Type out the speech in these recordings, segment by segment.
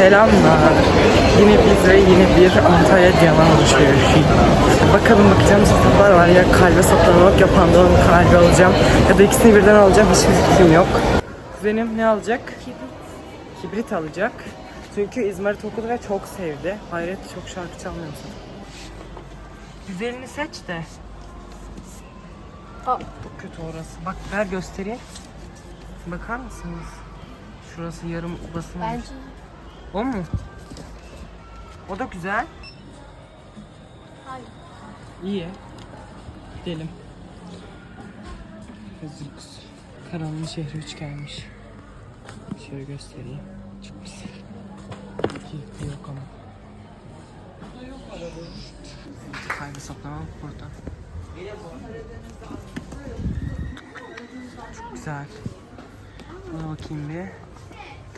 Selamlar. Yine biz ve yine bir Antalya Diyaman alışverişi. Bakalım bakacağım saplar var ya kalbe saplamak ya pandonun kalbi alacağım ya da ikisini birden alacağım hiçbir fikrim yok. Kuzenim ne alacak? Kibrit alacak. Çünkü İzmarit okudu ve çok sevdi. Hayret çok şarkı çalmıyor musun? Güzelini seç de. Aa. Çok kötü orası. Bak ver göstereyim. Bakar mısınız? Şurası yarım basın. Bence O mu? O da güzel. hayır. İyi. Gidelim. Hazırız. Karanlık şehri üç gelmiş. Şöyle göstereyim. Çok güzel. Keyifli yok ama. Kaybı saplamam burada. Çok güzel. Buna bakayım bir.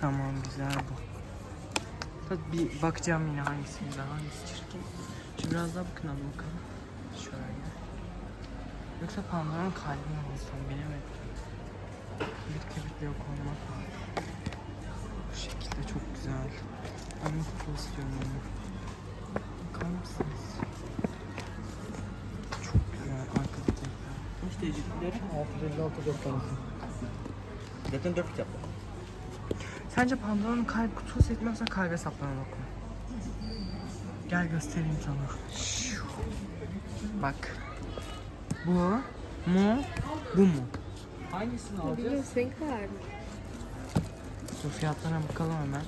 Tamam güzel bu. Tabii bir bakacağım yine hangisi güzel hangisi çirkin. Şu biraz daha bakın bakalım. Şöyle. Yoksa Pandora'nın kalbi mi olsun bilemedim. Kibrit kibritle yok olmak var. Bu şekilde çok güzel. Ben mutlu istiyorum onu. Bakar mısınız? Çok güzel arkada tekrar. Kuş değişiklikleri 656 Zaten 4 kitap var. Sence Pandora'nın kalp kutusu setmezsen kalbe saplanan oku. Gel göstereyim sana. Şu. Bak. Bu mu? Bu mu? Hangisini Bilmiyorum senin kadar mı? Dur fiyatlarına bakalım hemen.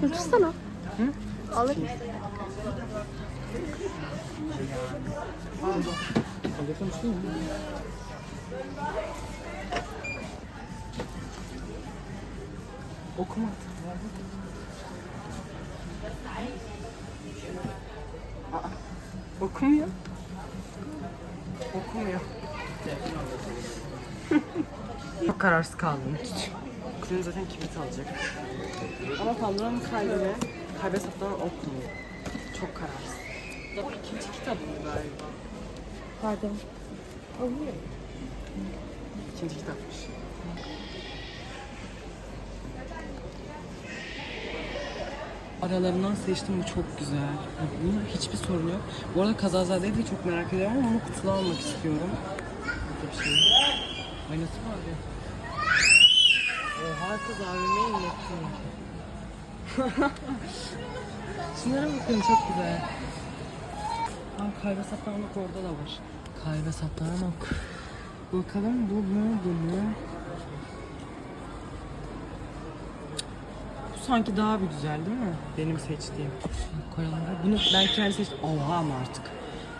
Tutsana. Hı? Alır. Alıyorsan Okuma. Aa, okumuyor. Okumuyor. Çok kararsız kaldım. Kuzenim zaten kibrit alacak. Ama Pandora'nın kalbine kalbe saplanan okumuyor. Çok kararsız. Da bu ikinci kitabı galiba. Pardon. İkinci kitapmış. Aralarından seçtim bu çok güzel. Bunun hiçbir sorun yok. Bu arada Kazazade'yi de çok merak ediyorum ama onu kutulu almak istiyorum. Burada bir şey. Aynası var ya. Oha kız abime inlettin. Şunlara bakın çok güzel. Aa, kalbe saplanmak orada da var. Kalbe saplanmak. Bakalım bu mu bu mu? Bu sanki daha bir güzel değil mi? Benim seçtiğim. Koyalım. Bunu ben kendi seçtim. Oha ama artık.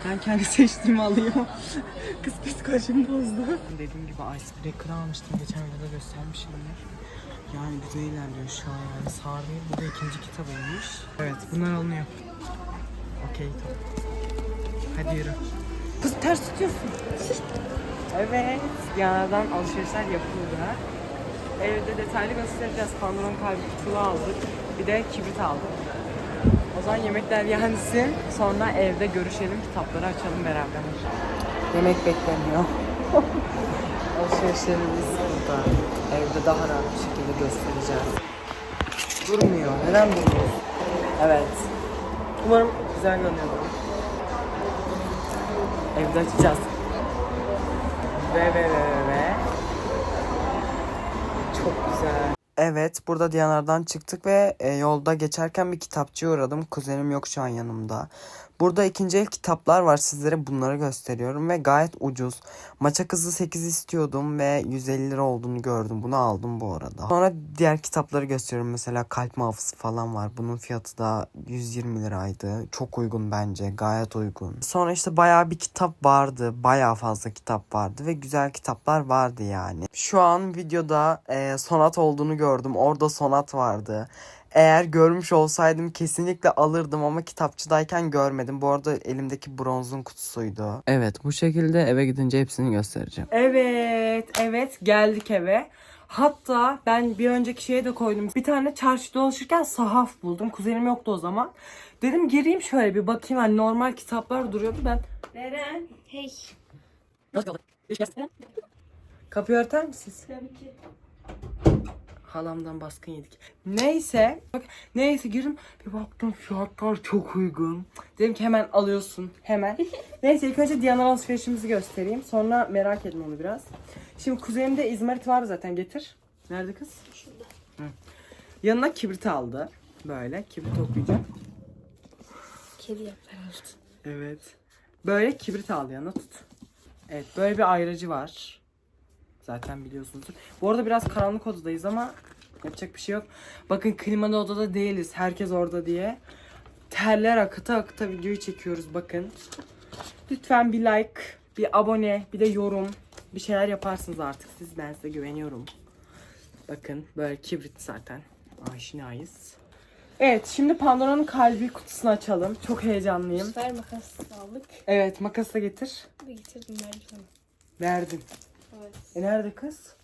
Ben kendi seçtiğimi alıyorum. Kız psikolojimi bozdu. Dediğim gibi icebreaker almıştım. Geçen videoda göstermişimdir. Yani güzel ilerliyor şu an yani. Sarmıyor. Bu da ikinci kitabıymış. Evet bunlar alınıyor. Okey tamam. Hadi yürü. Kız ters tutuyorsun. Evet, yanlardan alışverişler yapıldı. Evde detaylı göstereceğiz. Pandora'nın kalbi kutulu aldık. Bir de kibrit aldık. O zaman yemekler yensin. Sonra evde görüşelim, kitapları açalım beraber. Yemek bekleniyor. Alışverişlerimiz burada. Evde daha rahat bir şekilde göstereceğiz. Durmuyor. Neden durmuyor? Evet. Umarım güzel görünüyor. Evde açacağız. Ve ve ve ve ve. Çok güzel. Evet, burada Diyanar'dan çıktık ve e, yolda geçerken bir kitapçıya uğradım. Kuzenim yok şu an yanımda. Burada ikinci el kitaplar var. Sizlere bunları gösteriyorum ve gayet ucuz. Maça kızı 8 istiyordum ve 150 lira olduğunu gördüm. Bunu aldım bu arada. Sonra diğer kitapları gösteriyorum. Mesela Kalp Muhafızı falan var. Bunun fiyatı da 120 liraydı. Çok uygun bence. Gayet uygun. Sonra işte bayağı bir kitap vardı. Bayağı fazla kitap vardı ve güzel kitaplar vardı yani. Şu an videoda e, sonat olduğunu gördüm. Orada sonat vardı. Eğer görmüş olsaydım kesinlikle alırdım ama kitapçıdayken görmedim. Bu arada elimdeki bronzun kutusuydu. Evet bu şekilde eve gidince hepsini göstereceğim. Evet Evet geldik eve. Hatta ben bir önceki şeye de koydum. Bir tane çarşı dolaşırken sahaf buldum. Kuzenim yoktu o zaman. Dedim gireyim şöyle bir bakayım. Hani normal kitaplar duruyordu. Ben Beren. Hey. Kapıyı örter misiniz? Tabii ki. Halamdan baskın yedik. Neyse. Bak, neyse girdim. Bir baktım fiyatlar çok uygun. Dedim ki hemen alıyorsun. Hemen. neyse ilk önce Diyanar alışverişimizi göstereyim. Sonra merak etme onu biraz. Şimdi kuzenimde izmarit var zaten getir. Nerede kız? Şurada. Yanına kibrit aldı. Böyle kibrit okuyacağım. Kedi yapar. Evet. Böyle kibrit aldı yanına tut. Evet böyle bir ayracı var. Zaten biliyorsunuzdur. Bu arada biraz karanlık odadayız ama yapacak bir şey yok. Bakın klimalı odada değiliz. Herkes orada diye. Terler akıta akıta videoyu çekiyoruz bakın. Lütfen bir like, bir abone, bir de yorum. Bir şeyler yaparsınız artık siz. Ben size güveniyorum. Bakın böyle kibrit zaten. Aşinayız. Evet şimdi Pandora'nın kalbi kutusunu açalım. Çok heyecanlıyım. Ver makas aldık. Evet makas da getir. Getirdim verdim sana. Verdim. Evet. E nerede kız?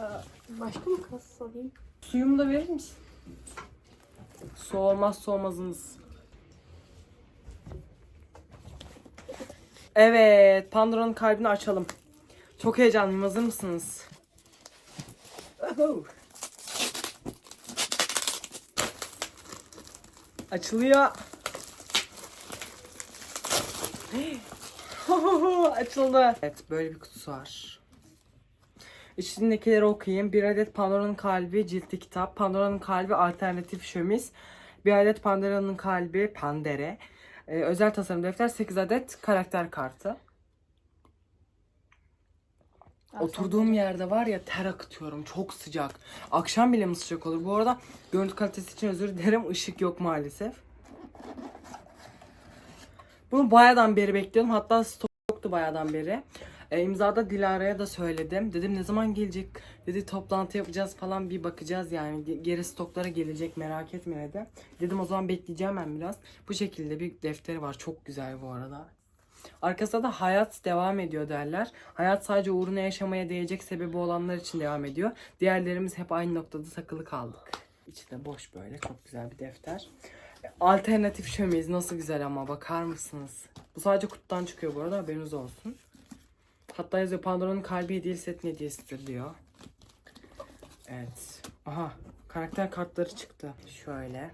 Aa, başka makas alayım. Suyumu da verir misin? Su olmazsa olmazınız. Evet, Pandora'nın kalbini açalım. Çok heyecanlıyım. Hazır mısınız? Oho. Açılıyor. Açıldı. Evet, böyle bir kutusu var. İçindekileri okuyayım. Bir adet Pandora'nın kalbi ciltli kitap. Pandora'nın kalbi alternatif şömiz. Bir adet Pandora'nın kalbi Pandere. Ee, özel tasarım defter. 8 adet karakter kartı. Oturduğum yerde var ya ter akıtıyorum. Çok sıcak. Akşam bile mi sıcak olur? Bu arada görüntü kalitesi için özür dilerim. Işık yok maalesef. Bunu bayağıdan beri bekliyordum. Hatta stok yoktu bayağıdan beri. E, imzada Dilara'ya da söyledim. Dedim ne zaman gelecek? Dedi toplantı yapacağız falan bir bakacağız yani. Ge- Geri stoklara gelecek merak etme dedi. Dedim o zaman bekleyeceğim ben biraz. Bu şekilde bir defteri var. Çok güzel bu arada. Arkasında da hayat devam ediyor derler. Hayat sadece uğruna yaşamaya değecek sebebi olanlar için devam ediyor. Diğerlerimiz hep aynı noktada takılı kaldık. İçi de boş böyle çok güzel bir defter. Alternatif şömiz nasıl güzel ama bakar mısınız? Bu sadece kutudan çıkıyor bu arada haberiniz olsun. Hatta yazıyor Pandora'nın kalbi hediye setinin hediyesidir diyor. Evet. Aha karakter kartları çıktı. Şöyle.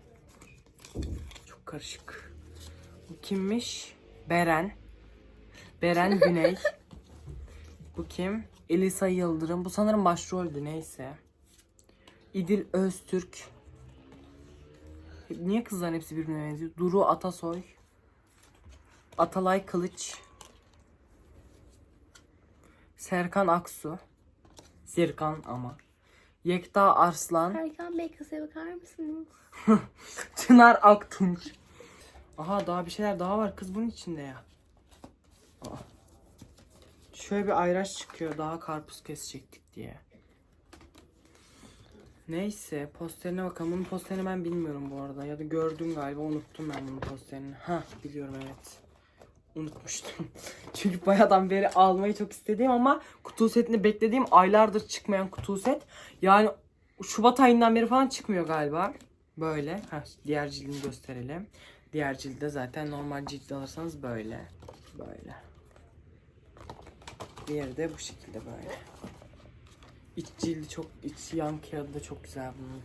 Çok karışık. Bu kimmiş? Beren. Beren Güney. Bu kim? Elisa Yıldırım. Bu sanırım başroldü neyse. İdil Öztürk. Niye kızların hepsi birbirine benziyor? Duru Atasoy. Atalay Kılıç. Serkan Aksu. Serkan ama. Yekta Arslan. Erkan Bey kasaya bakar mısınız? Çınar Aktunç. Aha daha bir şeyler daha var kız bunun içinde ya. Aa. Şöyle bir ayraç çıkıyor daha karpuz kesecektik diye. Neyse posterine bakalım. Bunun posterini ben bilmiyorum bu arada. Ya da gördüm galiba unuttum ben bunun posterini. Ha biliyorum evet. Unutmuştum. Çünkü bayağıdan beri almayı çok istediğim ama kutu setini beklediğim aylardır çıkmayan kutu set. Yani Şubat ayından beri falan çıkmıyor galiba. Böyle. Heh, diğer cildini gösterelim. Diğer cilde zaten normal cilt alırsanız böyle. Böyle. Diğeri de bu şekilde böyle. İç cildi çok, iç yan kağıdı da çok güzel bunun.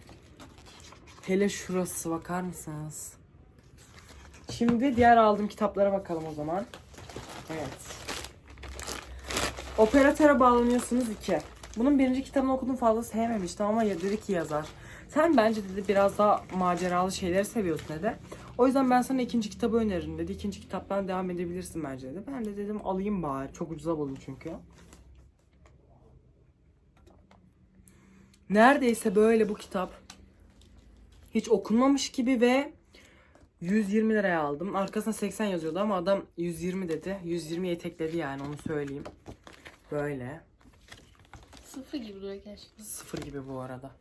Hele şurası bakar mısınız? Şimdi diğer aldığım kitaplara bakalım o zaman. Evet. Operatöre bağlanıyorsunuz iki. Bunun birinci kitabını okudum fazla sevmemiştim ama ya dedi ki yazar. Sen bence dedi biraz daha maceralı şeyleri seviyorsun dedi. O yüzden ben sana ikinci kitabı öneririm dedi. İkinci kitaptan devam edebilirsin bence dedi. Ben de dedim alayım bari. Çok ucuza buldum çünkü. Neredeyse böyle bu kitap. Hiç okunmamış gibi ve 120 liraya aldım. Arkasına 80 yazıyordu ama adam 120 dedi. 120 etekledi yani onu söyleyeyim. Böyle. Sıfır gibi duruyor gerçekten. Sıfır gibi bu arada.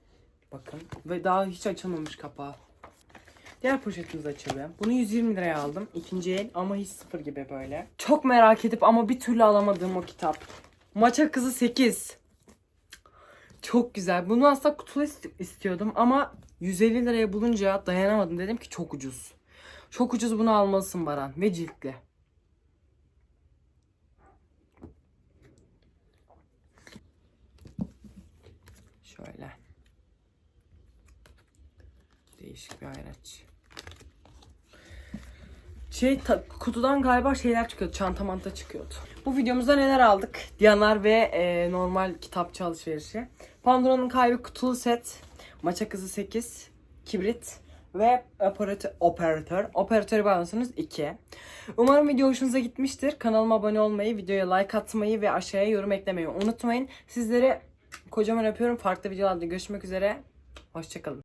Bakın. Ve daha hiç açılmamış kapağı. Diğer poşetimiz açılıyor. Bunu 120 liraya aldım. İkinci el ama hiç sıfır gibi böyle. Çok merak edip ama bir türlü alamadığım o kitap. Maça kızı 8. Çok güzel. Bunu aslında kutulu ist- istiyordum ama 150 liraya bulunca dayanamadım. Dedim ki çok ucuz. Çok ucuz bunu almalısın Baran. Ve ciltli. Şöyle. Değişik bir ayraç. Şey ta- kutudan galiba şeyler çıkıyordu. Çanta manta çıkıyordu. Bu videomuzda neler aldık? Diyanar ve e, normal kitapçı alışverişi. Pandora'nın kalbi kutulu set. Maça kızı 8. Kibrit. Ve operatör, operatör. Operatörü bağlıyorsunuz 2. Umarım video hoşunuza gitmiştir. Kanalıma abone olmayı, videoya like atmayı ve aşağıya yorum eklemeyi unutmayın. Sizleri kocaman öpüyorum. Farklı videolarda görüşmek üzere. Hoşçakalın.